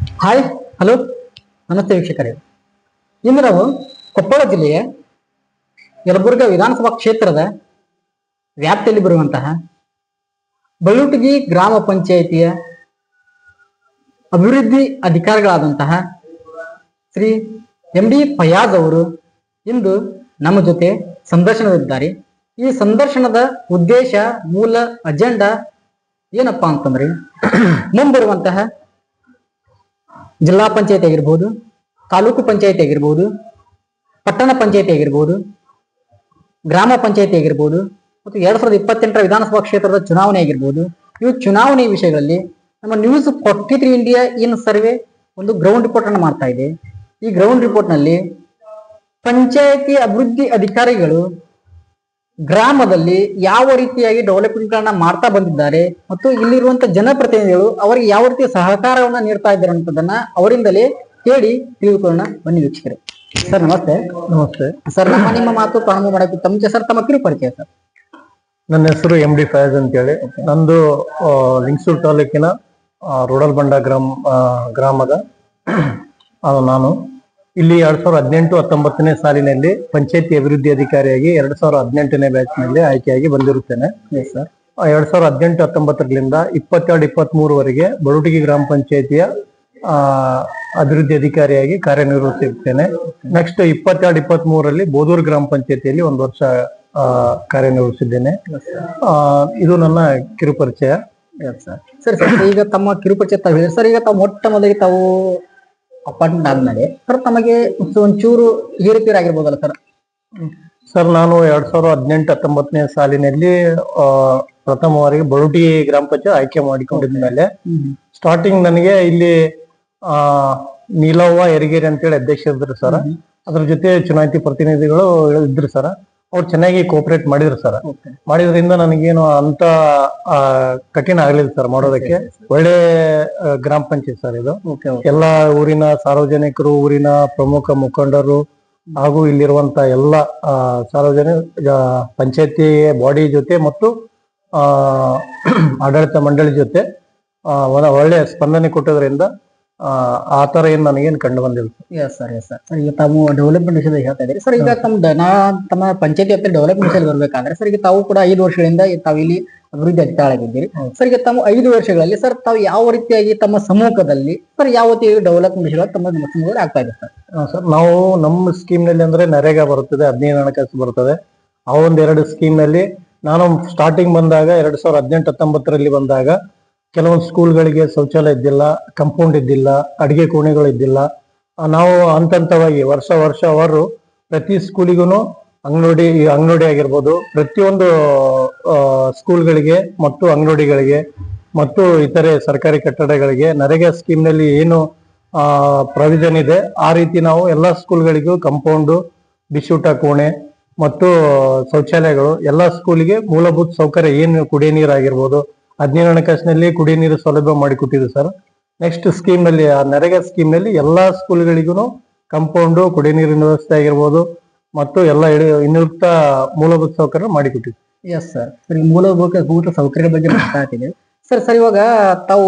Hi hello ನಮಸ್ತೆ ವೀಕ್ಷಕರೇ. ಇಂದು ನಾವು ಕೊಪ್ಪಳ ಜಿಲ್ಲೆಯ ಯಲಬುರ್ಗ ವಿಧಾನಸಭಾ ಕ್ಷೇತ್ರದ ವ್ಯಾಪ್ತಿಯಲ್ಲಿ ಬರುವಂತಹ ಬಳುಟಗಿ ಗ್ರಾಮ ಪಂಚಾಯಿತಿಯ ಅಭಿವೃದ್ಧಿ ಅಧಿಕಾರಿಗಳಾದಂತಹ ಶ್ರೀ ಎಂ ಡಿ ಫಯಾಜ್ ಅವರು ಇಂದು ನಮ್ಮ ಜೊತೆ ಸಂದರ್ಶನವಿದ್ದಾರೆ ಈ ಸಂದರ್ಶನದ ಉದ್ದೇಶ, ಮೂಲ ಅಜೆಂಡಾ ಏನಪ್ಪಾ ಅಂತಂದ್ರೆ, ಮುಂಬರುವಂತಹ ಜಿಲ್ಲಾ ಪಂಚಾಯತಿ ಆಗಿರ್ಬೋದು, ತಾಲೂಕು ಪಂಚಾಯತಿ ಆಗಿರ್ಬೋದು, ಪಟ್ಟಣ ಪಂಚಾಯತಿ ಆಗಿರ್ಬೋದು, ಗ್ರಾಮ ಪಂಚಾಯತಿ ಆಗಿರ್ಬೋದು, ಮತ್ತು ಎರಡ್ ಸಾವಿರದ ಇಪ್ಪತ್ತೆಂಟರ ವಿಧಾನಸಭಾ ಕ್ಷೇತ್ರದ ಚುನಾವಣೆ ಆಗಿರ್ಬೋದು. ಇವು ಚುನಾವಣೆ ವಿಷಯಗಳಲ್ಲಿ ನಮ್ಮ news forty three India in survey ಒಂದು ಗ್ರೌಂಡ್ ರಿಪೋರ್ಟ್ ಅನ್ನು ಮಾಡ್ತಾ ಇದೆ. ಈ ಗ್ರೌಂಡ್ ರಿಪೋರ್ಟ್ನಲ್ಲಿ ಪಂಚಾಯತಿ ಅಭಿವೃದ್ಧಿ ಅಧಿಕಾರಿಗಳು ಗ್ರಾಮದಲ್ಲಿ ಯಾವ ರೀತಿಯಾಗಿ ಡೆವಲಪ್ಮೆಂಟ್ ಗಳನ್ನ ಮಾಡ್ತಾ ಬಂದಿದ್ದಾರೆ ಮತ್ತು ಇಲ್ಲಿರುವಂತ ಜನಪ್ರತಿನಿಧಿಗಳು ಅವರಿಗೆ ಯಾವ ರೀತಿಯ ಸಹಕಾರವನ್ನ ನೀಡ್ತಾ ಇದ್ದಾರೆ ಅಂತದನ್ನ ಅವರಿಂದಲೇ ಕೇಳಿ ತಿಳಿದುಕೊಳ್ಳೋಣ. ಬನ್ನಿ ವೀಕ್ಷಕರೇ. ಸರ್ ನಮಸ್ತೆ. ನಮಸ್ತೆ. ಸರ್ ನಮ್ಮ ನಿಮ್ಮ ಮಾತು ಪ್ರಾರಂಭ ಮಾಡಕ್ಕೆ ತಮ್ಮ ಸರ್ ತಮ್ಮ ಕಿರು ಪರಿಚಯ ಸರ್. ನನ್ನ ಹೆಸರು ಎಂ ಡಿ ಫಯಾಜ್ ಅಂತೇಳಿ. ನಂದು ಲಿಂಗಸೂರು ತಾಲೂಕಿನ ರೋಡಲ್ಬಂಡ ರೂಡಲ್ ಬಂಡ ಗ್ರಾಮ ಗ್ರಾಮದ ನಾನು. ಇಲ್ಲಿ ಎರಡ್ ಸಾವಿರದ ಹದಿನೆಂಟು ಹತ್ತೊಂಬತ್ತನೇ ಸಾಲಿನಲ್ಲಿ ಪಂಚಾಯತಿ ಅಭಿವೃದ್ಧಿ ಅಧಿಕಾರಿಯಾಗಿ ಎರಡ್ ಸಾವಿರದ ಹದಿನೆಂಟನೇ ಬ್ಯಾಚ್ನಲ್ಲಿ ಆಯ್ಕೆಯಾಗಿ ಬಂದಿರುತ್ತೇನೆ. ಸರ್ ಎರಡ್ ಸಾವಿರದ ಹದಿನೆಂಟು ಹತ್ತೊಂಬತ್ತರಿಂದ ಇಪ್ಪತ್ತೆರಡು ಇಪ್ಪತ್ತ್ ಮೂರವರೆಗೆ ಬಳುಟಗಿ ಗ್ರಾಮ ಪಂಚಾಯತಿಯ ಆ, ಅಭಿವೃದ್ಧಿ ಅಧಿಕಾರಿಯಾಗಿ ಕಾರ್ಯನಿರ್ವಹಿಸಿರುತ್ತೇನೆ ನೆಕ್ಸ್ಟ್ ಇಪ್ಪತ್ತೆರಡು ಇಪ್ಪತ್ತ್ ಮೂರರಲ್ಲಿ ಬೋದೂರು ಗ್ರಾಮ ಪಂಚಾಯತಿಯಲ್ಲಿ ಒಂದು ವರ್ಷ ಆ, ಕಾರ್ಯನಿರ್ವಹಿಸಿದ್ದೇನೆ. ಆ, ಇದು ನನ್ನ ಕಿರುಪರಿಚಯ. ಸರಿ ಸರ್ ಈಗ ತಮ್ಮ ಕಿರುಪರಿಚಯ ಸರ್ ಈಗ ತಾವು ಮೊಟ್ಟ ಮೊದಲಿಗೆ ತಾವು ಅಪಾಯಿಂಟ್ಮೆಂಟ್ ಆದ್ಮೇಲೆ ಸರ್ ತಮಗೆ ಒಂಚೂರು ಏರುಪೇರು ಆಗಿರ್ಬೋದಲ್ಲ ಸರ್ ಸರ್ ನಾನು ಎರಡ್ ಸಾವಿರದ ಹದಿನೆಂಟು ಹತ್ತೊಂಬತ್ತನೇ ಸಾಲಿನಲ್ಲಿ ಪ್ರಥಮ ಬಾರಿಗೆ ಬರುಟಿ ಗ್ರಾಮ ಪಂಚಾಯತ್ ಆಯ್ಕೆ ಮಾಡಿಕೊಂಡಿದ ಮೇಲೆ ಸ್ಟಾರ್ಟಿಂಗ್ ನನಗೆ ಇಲ್ಲಿ ಆ ನೀಲವ್ವ ಅಂತ ಅಂತೇಳಿ ಅಧ್ಯಕ್ಷ ಇದ್ರು ಸರ್ ಅದ್ರ ಜೊತೆ ಚುನಾಯಿತಿ ಪ್ರತಿನಿಧಿಗಳು ಇದ್ರು ಸರ್ ಅವ್ರು ಚೆನ್ನಾಗಿ ಕೋಪರೇಟ್ ಮಾಡಿದ್ರು ಸರ್. ಮಾಡಿದ್ರಿಂದ ನನಗೇನು ಅಂತ ಕಠಿಣ ಆಗ್ಲಿಲ್ಲ ಸರ್ ಮಾಡೋದಕ್ಕೆ. ಒಳ್ಳೆ ಗ್ರಾಮ ಪಂಚಾಯತ್ ಸರ್ ಇದು. ಓಕೆ ಎಲ್ಲ ಊರಿನ ಸಾರ್ವಜನಿಕರು ಊರಿನ ಪ್ರಮುಖ ಮುಖಂಡರು ಹಾಗೂ ಇಲ್ಲಿರುವಂತ ಎಲ್ಲ ಸಾರ್ವಜನಿಕ ಪಂಚಾಯತಿ ಬಾಡಿ ಜೊತೆ ಮತ್ತು ಆ ಆಡಳಿತ ಮಂಡಳಿ ಜೊತೆ ಒಳ್ಳೆ ಸ್ಪಂದನೆ ಕೊಟ್ಟದ್ರಿಂದ ಆ, ತರ ಏನ್ ನನಗೇನ್ ಕಂಡು ಬಂದಿಲ್ಲ yes sir yes sir sir ಈಗ ತಾವು ಡೆವಲಪ್ಮೆಂಟ್ ವಿಷಯದಲ್ಲಿ ಹೇಳ್ತಾ ಇದ್ದೀರಿ. ಸರ್ ಈಗ ತಮ್ಮ ನಾ ತಮ್ಮ ಪಂಚಾಯತಿ ಹತ್ತಿರ ಡೆವಲಪ್ಮೆಂಟ್ ವಿಷಯದಲ್ಲಿ ಬರ್ಬೇಕಾದ್ರೆ ಸರ್ ಈಗ ತಾವು ಕೂಡ ಐದು ವರ್ಷಗಳಿಂದ ತಾವು ಇಲ್ಲಿ ಅಭಿವೃದ್ಧಿ ಇದ್ದೀರಿ ಸರ್ ಈಗ ತಮ್ಮ ಐದು ವರ್ಷಗಳಲ್ಲಿ ಸರ್ ತಾವು ಯಾವ ರೀತಿಯಾಗಿ ತಮ್ಮ ಸಮೂಹದಲ್ಲಿ ಸರ್ ಯಾವ ರೀತಿ ಡೆವಲಪ್ಮೆಂಟ್ ವಿಷಯಗಳು ತಮ್ಮ ಸಮ್ಮುಖದಲ್ಲಿ ಆಗ್ತಾ ಇದೆ ಸರ್ ಸರ್ ನಾವು ನಮ್ಮ ಸ್ಕೀಮ್ನಲ್ಲಿ ಅಂದ್ರೆ ನರೇಗಾ ಬರುತ್ತದೆ ಹದಿನೈದು ಹಣಕಾಸು ಬರುತ್ತದೆ ಆ ಒಂದ್ ಎರಡು ಸ್ಕೀಮ್ನಲ್ಲಿ ನಾನು ಸ್ಟಾರ್ಟಿಂಗ್ ಬಂದಾಗ ಎರಡ್ ಸಾವಿರದ ಹದಿನೆಂಟು ಹತ್ತೊಂಬತ್ತರಲ್ಲಿ ಬಂದಾಗ ಕೆಲವೊಂದು ಸ್ಕೂಲ್ಗಳಿಗೆ ಶೌಚಾಲಯ ಇದ್ದಿಲ್ಲ ಕಂಪೌಂಡ್ ಇದ್ದಿಲ್ಲ, ಅಡಿಗೆ ಕೋಣೆಗಳು ಇದ್ದಿಲ್ಲ. ನಾವು ಹಂತ ಹಂತವಾಗಿ ವರ್ಷ ವರ್ಷ ಅವರು ಪ್ರತಿ ಸ್ಕೂಲಿಗೂ ಅಂಗನವಾಡಿ ಅಂಗನವಾಡಿ ಆಗಿರ್ಬೋದು, ಪ್ರತಿಯೊಂದು ಸ್ಕೂಲ್ಗಳಿಗೆ ಮತ್ತು ಅಂಗನವಾಡಿಗಳಿಗೆ ಮತ್ತು ಇತರೆ ಸರ್ಕಾರಿ ಕಟ್ಟಡಗಳಿಗೆ ನರೇಗಾ ಸ್ಕೀಮ್ನಲ್ಲಿ ಏನು ಪ್ರಾವಿಷನ್ ಇದೆ, ಆ ರೀತಿ ನಾವು ಎಲ್ಲ ಸ್ಕೂಲ್ಗಳಿಗೂ ಕಂಪೌಂಡು ಬಿಸಿಯೂಟ ಕೋಣೆ ಮತ್ತು ಶೌಚಾಲಯಗಳು ಎಲ್ಲ ಸ್ಕೂಲಿಗೆ ಮೂಲಭೂತ ಸೌಕರ್ಯ, ಏನು ಕುಡಿಯ ನೀರು ಹದಿನೈದು ಹಣಕಾಸಿನಲ್ಲಿ ಕುಡಿಯ ನೀರು ಸೌಲಭ್ಯ ಮಾಡಿಕೊಟ್ಟಿದ್ರು ಸರ್ ನೆಕ್ಸ್ಟ್ ಸ್ಕೀಮ್ನಲ್ಲಿ ಆ ನರೇಗಾ ಸ್ಕೀಮ್ನಲ್ಲಿ ಎಲ್ಲಾ ಸ್ಕೂಲ್ಗಳಿಗೂ ಕಂಪೌಂಡು ಕುಡಿಯ ನೀರಿನ ವ್ಯವಸ್ಥೆ ಆಗಿರ್ಬೋದು ಮತ್ತು ಎಲ್ಲ ಇನ್ನುಕ್ತ ಮೂಲಭೂತ ಸೌಕರ್ಯ ಮಾಡಿಕೊಟ್ಟಿದ್ರು ಎಸ್ ಸರ್ ಸರ್, ಮೂಲಭೂತ ಭೂತ ಸೌಕರ್ಯಗಳ ಬಗ್ಗೆ ಮಾತಾಡ್ತೀನಿ. ಸರ್ ಸರ್ ಇವಾಗ ತಾವು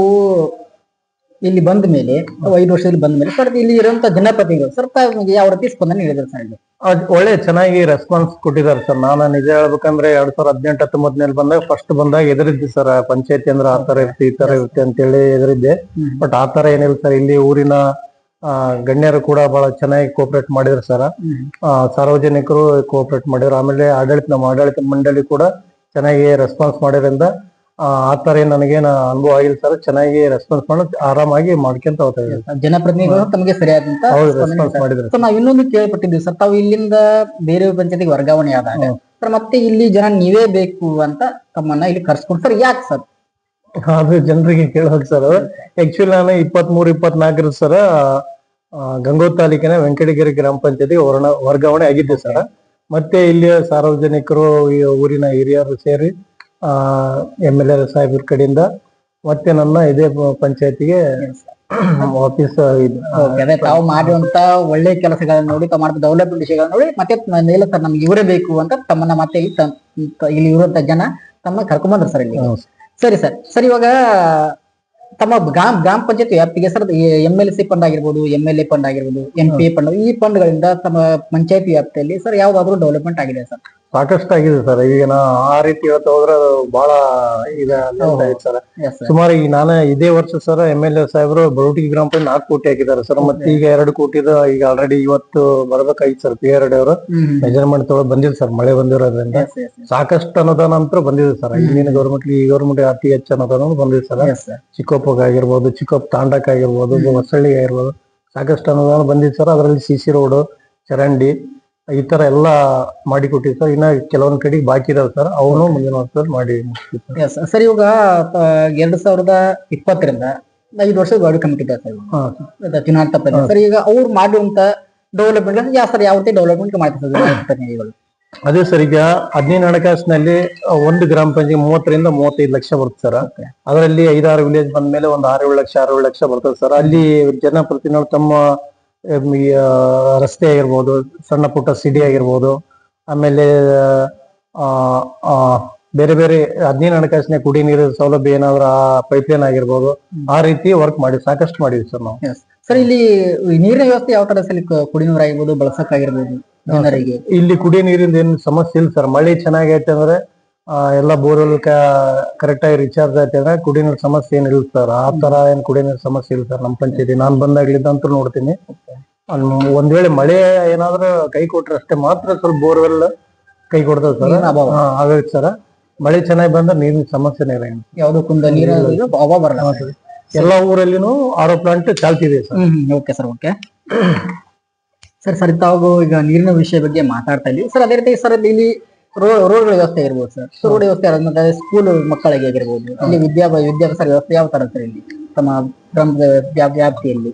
ಇಲ್ಲಿ ಬಂದ ಮೇಲೆ ಐದು ವರ್ಷದಲ್ಲಿ ಬಂದ ಮೇಲೆ ಸರ್ ಇಲ್ಲಿ ಇರುವಂತ ಜನಪ್ರತಿನಿಧಿಗಳು ಸರ್ ತಮಗೆ ಯಾವ ರೀತಿ ಸ್ಪಂದನೆ ನೀಡಿದ್ರು ಸರ್ ಇಲ್ಲಿ? ಅದ್ ಒಳ್ಳೆ ಚೆನ್ನಾಗಿ ರೆಸ್ಪಾನ್ಸ್ ಕೊಟ್ಟಿದ್ದಾರೆ ಸರ್. ನಾನು ನಿಜ ಹೇಳ್ಬೇಕಂದ್ರೆ ಎರಡ್ ಸಾವಿರದ ಹದಿನೆಂಟು ಹತ್ತೊಂಬತ್ತನೇಲಿ ಬಂದಾಗ ಫಸ್ಟ್ ಬಂದಾಗ ಎದುರಿದ್ದೆ ಸರ್. ಪಂಚಾಯತಿ ಅಂದ್ರೆ ಆ ತರ ಇರುತ್ತೆ ಈ ತರ ಇರುತ್ತೆ ಅಂತೇಳಿ ಎದುರಿದ್ದೆ. ಬಟ್ ಆ ತರ ಏನಿಲ್ಲ ಸರ್. ಇಲ್ಲಿ ಊರಿನ ಗಣ್ಯರು ಕೂಡ ಬಹಳ ಚೆನ್ನಾಗಿ ಕೋಪರೇಟ್ ಮಾಡಿದ್ರು ಸರ್. ಸಾರ್ವಜನಿಕರು ಕೋಪರೇಟ್ ಮಾಡಿದ್ರು. ಆಮೇಲೆ ಆಡಳಿತ ನಮ್ಮ ಆಡಳಿತ ಮಂಡಳಿ ಕೂಡ ಚೆನ್ನಾಗಿ ರೆಸ್ಪಾನ್ಸ್ ಮಾಡಿದ್ರಿಂದ ಆ ತರ ಏನ್ ನನಗೇನು ಅನುಭವ ಆಗಿಲ್ಲ ಸರ್ ಚೆನ್ನಾಗಿ ರೆಸ್ಪಾನ್ಸ್ ಮಾಡಿ ಆರಾಮಾಗಿ ಮಾಡ್ಕೊಂತ ಹೋಗ್ತಾ ಇದ್ದೀವಿ ಜನಪ್ರತಿನಿಧಿಗಳು ತಮಗೆ ಸರಿಯಾದಂತ ಹೌದು ರೆಸ್ಪಾನ್ಸ್. ಮಾಡಿದ್ರು. ನಾವು ಇನ್ನೊಂದು ಕೇಳ್ಪಟ್ಟಿದ್ದೀವಿ ಸರ್ ತಾವು ಇಲ್ಲಿಂದ ಬೇರೆ ಪಂಚಾಯತಿಗೆ ವರ್ಗಾವಣೆ ಆದಾಗ. ಸರ್ ಮತ್ತೆ ಇಲ್ಲಿ ಜನ ನೀವೇ ಬೇಕು ಅಂತ ತಮ್ಮನ್ನ ಇಲ್ಲಿ ಕರ್ಸ್ಕೊಂಡು ಸರ್ ಯಾಕೆ ಸರ್ ಅದು ಜನರಿಗೆ ಕೇಳೋದು ಸರ್ ಆಕ್ಚುಲಿ ನಾನು ಇಪ್ಪತ್ತ್ ಮೂರು ಇಪ್ಪತ್ನಾಲ್ಕರ ಸರ ಗಂಗೋತ್ ತಾಲೂಕಿನ ವೆಂಕಟಗಿರಿ ಗ್ರಾಮ ಪಂಚಾಯತಿ ವರ್ಣ ವರ್ಗಾವಣೆ ಆಗಿದ್ದೆ ಸರ್ ಮತ್ತೆ ಇಲ್ಲಿ ಸಾರ್ವಜನಿಕರು ಊರಿನ ಹಿರಿಯರು ಸೇರಿ ಎಂ ಎಲ್ ಎ ಸಾಹೇಬ್ರ ಕಡೆಯಿಂದ ಮತ್ತೆ ನನ್ನ ಇದೇ ಪಂಚಾಯತಿಗೆ ವಾಪಸ್ ಅದೇ ತಾವು ಮಾಡಿರುವಂತ ಒಳ್ಳೆ ಕೆಲಸಗಳನ್ನ ನೋಡಿ ತಾವು ಮಾಡಿದ ಡೆವಲಪ್ಮೆಂಟ್ ವಿಷಯಗಳನ್ನ ನೋಡಿ ಮತ್ತೆ ಇಲ್ಲ ಸರ್ ನಮ್ಗೆ ಇವರೇ ಬೇಕು ಅಂತ ತಮ್ಮನ್ನ ಮತ್ತೆ ಇಲ್ಲಿ ಇರುವಂತ ಜನ ತಮ್ಮ ಕರ್ಕೊಂಡ್ ಬಂದ್ರು ಸರ್ ಇಲ್ಲಿ. ಸರಿ. Sir sir. ಇವಾಗ ತಮ್ಮ ಗ್ರಾಮ ಗ್ರಾಮ ಪಂಚಾಯತ್ ವ್ಯಾಪ್ತಿಗೆ sir M L C fund ಆಗಿರ್ಬೋದು ಎಂ ಎಲ್ ಎ ಫಂಡ್ ಆಗಿರ್ಬೋದು ಎಂ ಪಿ ಎ ಫಂಡ್ ಈ ಫಂಡ್ಗಳಿಂದ ತಮ್ಮ ಪಂಚಾಯತ್ ವ್ಯಾಪ್ತಿಯಲ್ಲಿ ಸರ್ ಯಾವ್ದಾದ್ರು ಡೆವಲಪ್ಮೆಂಟ್ ಆಗಿದೆ ಸರ್? ಸಾಕಷ್ಟು ಆಗಿದೆ ಸರ್. ಈಗ ನಾ ಆ ರೀತಿ ಇವತ್ತು ಹೋದ್ರೆ ಅದು ಬಹಳ ಇದೆ ಸರ್. ಸುಮಾರು ಈಗ ನಾನೇ ಇದೇ ವರ್ಷ ಸರ್ ಎಂ ಎಲ್ ಎ ಸಾಹೇಬರು ಬರೋಟಿ ಗ್ರಾಮ ಪಂಚಾಯತ್ ನಾಲ್ಕು ಕೋಟಿ ಹಾಕಿದ್ದಾರೆ ಸರ್. ಮತ್ತೆ ಈಗ ಎರಡು ಕೋಟಿದ ಈಗ ಆಲ್ರೆಡಿ ಇವತ್ತು ಬರ್ಬೇಕಾಗಿತ್ತು ಸರ್. ಪಿ ಆರ್ ಡಿ ಅವರು. ಮೆಜರ್ಮೆಂಟ್ ತೊಗೊಳಕ್ ಬಂದಿದೆ ಸರ್. ಮಳೆ ಬಂದಿರೋದ್ರಿಂದ. ಸಾಕಷ್ಟು ಅನುದಾನ ಅಂತ ಬಂದಿದೆ ಸರ್. ಇಂದಿನ ಗೌರ್ಮೆಂಟ್ ಈ ಗೌರ್ಮೆಂಟ್ ಅತಿ ಹೆಚ್ಚು ಅನುದಾನ ಬಂದಿದೆ ಸರ್. ಚಿಕ್ಕಪ್ಪಗಾಗಿರ್ಬೋದು ಚಿಕ್ಕಪ್ಪ ಚಿಕ್ಕೋಪಗ್ ಆಗಿರ್ಬೋದು ಚಿಕ್ಕಪ್ಪ ತಾಂಡಕ್ ಆಗಿರ್ಬೋದು ಹೊಸಳ್ಳಿ ಆಗಿರ್ಬೋದು ಸಾಕಷ್ಟು ಅನುದಾನ ಬಂದಿದೆ ಸರ್. ಅದರಲ್ಲಿ ಸಿ ಸಿ ರೋಡ್ ಚರಂಡಿ ಈ ತರ ಎಲ್ಲ ಮಾಡಿ ಕೊಟ್ಟಿವಿ ಸರ್. ಇನ್ನ ಕೆಲವೊಂದ್ ಕಡೆ ಬಾಕಿ ಇದಾವೆ ಸರ್. ಅವನು ಮುಂದಿನ ವರ್ಷದಲ್ಲಿ ಮಾಡಿ ಮುಗಿಸ್ತೀವಿ ಸರ್ ಎಸ್ ಸರ್ ಇವಾಗ ಆ, ಎರಡ್ ಸಾವಿರದ ಇಪ್ಪತ್ತರಿಂದ ಐದು ವರ್ಷದ ಗಾಡಿ ಕಮಿಟಿ ಇದೆ ಸರ್ ಈಗ ಅವ್ರು ಮಾಡುವಂತ ಡೆವಲಪ್ಮೆಂಟ್ ಯಾವ ಸರ್ ಯಾವ ರೀತಿ ಡೆವಲಪ್ಮೆಂಟ್ ಮಾಡ್ತಾರೆ ಅದೇ ಸರ್ ಈಗ ಹದಿನೈದು ಹಣಕಾಸಿನಲ್ಲಿ ಒಂದು ಗ್ರಾಮ ಪಂಚಾಯತ್ ಮೂವತ್ತರಿಂದ ಮೂವತ್ತೈದು ಲಕ್ಷ ಬರುತ್ತೆ ಸರ್. ಅದರಲ್ಲಿ ಐದಾರು ವಿಲೇಜ್ ಬಂದ್ಮೇಲೆ ಒಂದು ಆರು ಏಳು ಲಕ್ಷ ಆರು ಏಳು ಲಕ್ಷ ಬರ್ತದೆ ಸರ್. ಅಲ್ಲಿ ಜನಪ್ರತಿನಿಧಿಗಳು ತಮ್ಮ ರಸ್ತೆ ಆಗಿರ್ಬೋದು ಸಣ್ಣ ಪುಟ್ಟ ಸಿಡಿ ಆಗಿರ್ಬೋದು ಆಮೇಲೆ ಆ, ಆ, ಬೇರೆ ಬೇರೆ ಹದಿನೈದು ಹಣಕಾಸಿನ ಕುಡಿ ನೀರು ಸೌಲಭ್ಯ ಏನಾದ್ರು ಆ ಪೈಪ್ ಲೈನ್ ಆಗಿರ್ಬೋದು ಆ ರೀತಿ ವರ್ಕ್ ಮಾಡಿ ಸಾಕಷ್ಟು ಮಾಡಿದ್ವಿ ಸರ್ ನಾವು. ಸರ್ ಇಲ್ಲಿ ನೀರಿನ ವ್ಯವಸ್ಥೆ ಯಾವ ತರ ಸಲ ಕುಡಿ ನೀರು ಆಗಿರ್ಬೋದು ಬಳಸಕ್ಕಾಗಿರ್ಬೋದು ಜನರಿಗೆ? ಇಲ್ಲಿ ಕುಡಿ ನೀರಿಂದ ಏನು ಸಮಸ್ಯೆ ಇಲ್ಲ ಸರ್. ಮಳೆ ಚೆನ್ನಾಗೈತೆ ಅಂದ್ರೆ ಎಲ್ಲ ಬೋರ್ವೆಲ್ ಕರೆಕ್ಟ್ ಆಗಿ ರಿಚಾರ್ಜ್ ಆಯ್ತು ಅಂದ್ರೆ ಕುಡಿ ನೀರ್ ಸಮಸ್ಯೆ ಏನಿಲ್ಲ ಸರ್ ಆ ತರ ಏನ್ ಕುಡಿ ನೀರ್ ಸಮಸ್ಯೆ ಇಲ್ಲ ಸರ್ ನಮ್ ಪಂಚಾಯತಿ. ನಾನ್ ಬಂದಾಗ್ಲಿದ್ದಂತೂ ನೋಡ್ತೀನಿ. ಅಲ್ ಒಂದ್ ವೇಳೆ ಮಳೆ ಏನಾದ್ರೂ ಕೈ ಕೊಟ್ರೆ ಅಷ್ಟೇ ಮಾತ್ರ ಸ್ವಲ್ಪ ಬೋರ್ವೆಲ್ ಕೈ ಕೊಡ್ತದೆ ಸರ್. ಆಗೈತೆ ಸರ್ ಮಳೆ ಚೆನ್ನಾಗಿ ಬಂದ್ರೆ ನೀರಿನ ಸಮಸ್ಯೆನೇ ಇಲ್ಲ ಏನು. ಯಾವ್ದು ಕುಂದ ನೀರು ಅಭಾವ ಬರಲ್ಲ. ಎಲ್ಲಾ ಊರಲ್ಲಿನೂ RO plant ಚಾಲ್ತಿದೆ sir okay sir okay sir sir ತಾವು ಈಗ ನೀರಿನ ವಿಷಯ ಬಗ್ಗೆ ಮಾತಾಡ್ತಾ ಇದ್ದೀವಿ ಸರ್ ಅದೇ ರೀತಿ ಸರ್ ಇಲ್ಲಿ ರೋಡ್ ರೋಡ್ ವ್ಯವಸ್ಥೆ ಇರ್ಬೋದು ಸರ್ ರೋಡ್ ವ್ಯವಸ್ಥೆ ಮತ್ತೆ ಸ್ಕೂಲ್ ಮಕ್ಕಳಿಗೆ ಆಗಿರ್ಬೋದು. ಇಲ್ಲಿ ವಿದ್ಯಾ ವಿದ್ಯಾಭ್ಯಾಸ ವ್ಯವಸ್ಥೆ ಯಾವ ತರ ಸರ್ ಇಲ್ಲಿ? ತಮ್ಮ ಗ್ರಾಮದ ವ್ಯಾ- ವ್ಯಾಪ್ತಿಯಲ್ಲಿ.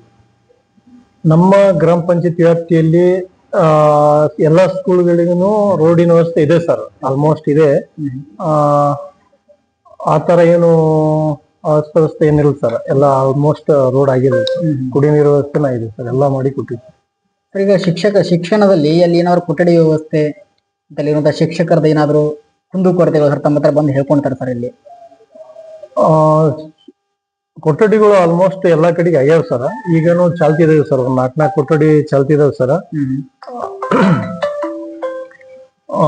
ನಮ್ಮ ಗ್ರಾಮ ಪಂಚಾಯತ್ ವ್ಯಾಪ್ತಿಯಲ್ಲಿ ಆ ಎಲ್ಲಾ ಸ್ಕೂಲ್ಗಳಿಗೂ ರೋಡಿನ ವ್ಯವಸ್ಥೆ ಇದೆ ಸರ್ ಆಲ್ಮೋಸ್ಟ್ ಇದೆ. ಆ ಆತರ ತರ ಏನು ಅಸ್ತವ್ಯಸ್ತ ಏನಿಲ್ಲ ಸರ್ ಎಲ್ಲ ಆಲ್ಮೋಸ್ಟ್ ರೋಡ್ ಆಗಿದೆ ಕುಡಿ ನೀರು ವ್ಯವಸ್ಥೆನ ಇದೆ ಸರ್ ಎಲ್ಲ ಮಾಡಿ ಕೊಟ್ಟಿದ್ವಿ. ಸರ್ ಈಗ ಶಿಕ್ಷಕ ಶಿಕ್ಷಣದಲ್ಲಿ ಅಲ್ಲಿ ಏನಾದ್ರು ಕೊಠಡಿ ವ್ಯವಸ್ಥೆ ಅಲ್ಲಿರುವಂತಹ ಶಿಕ್ಷಕರದ ಏನಾದ್ರು ಕುಂದುಕೊರತೆಗಳು ಸರ್ ತಮ್ಮ ಹತ್ರ ಬಂದು ಹೇಳ್ಕೊಂತಾರೆ ಸರ್ ಇಲ್ಲಿ? ಕೊಠಡಿಗಳು ಆಲ್ಮೋಸ್ಟ್ ಎಲ್ಲಾ ಕಡೆಗೆ ಆಗ್ಯಾವ ಸರ್. ಈಗನು ಚಾಲ್ತಿ ಇದಾವೆ ಸರ್. ಒಂದ್ ನಾಲ್ಕ್ ನಾಲ್ಕು ಕೊಠಡಿ ಚಾಲ್ತಿ ಇದಾವೆ ಸರ್. ಆ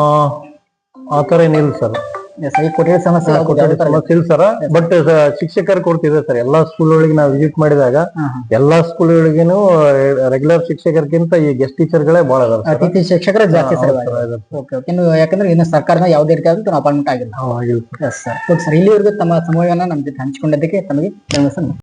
ಆ ತರ ಏನಿಲ್ಲ ಸರ್. ಎಸ್ ಈ ಕೊಠಡಿ ಸಮಸ್ಯೆ ಯಾವ್ದು- ಕೊಠಡಿ ಯಾವ ಸಮಸ್ಯೆ ಇಲ್ಲ ಸರ್ ಬಟ್ ಶಿಕ್ಷಕರು ಕೊಡ್ತಿದೆ ಸರ್ ಎಲ್ಲಾ ಸ್ಕೂಲ್ಗಳಿಗೆ ನಾವು ವಿಸಿಟ್ ಮಾಡಿದಾಗ ಎಲ್ಲಾ ಸ್ಕೂಲ್ ರೆಗ್ಯುಲರ್ ಶಿಕ್ಷಕರಿಗಿಂತ ಈ ಗೆಸ್ಟ್ ಟೀಚರ್ಗಳೇ ಬಹಳ ಅದಾರ ಸರ್ ಅತಿಥಿ ಶಿಕ್ಷಕರ ಜಾಸ್ತಿ ಸರ್ ಇವಾಗ. ಓಕೆ ಓಕೆ ಯಾಕಂದ್ರೆ ಇನ್ನು ಸರ್ಕಾರದ ಯಾವುದೇ ರೀತಿಯಾದಂತ ಅಪಾಯಿಂಟ್ಮೆಂಟ್ ಆಗಿಲ್ಲ. ಎಸ್ ಸರ್ ಓಕೆ ಸರ್ ಇಲ್ಲಿವರೆಗೂ ತಮ್ಮ ಸಮಯವನ್ನ ನಮ್ಮ ಜೊತೆ ಹಂಚಿಕೊಂಡಿದ್ದಕ್ಕೆ ತಮಗೆ ಧನ್ಯವಾದ ಸರ್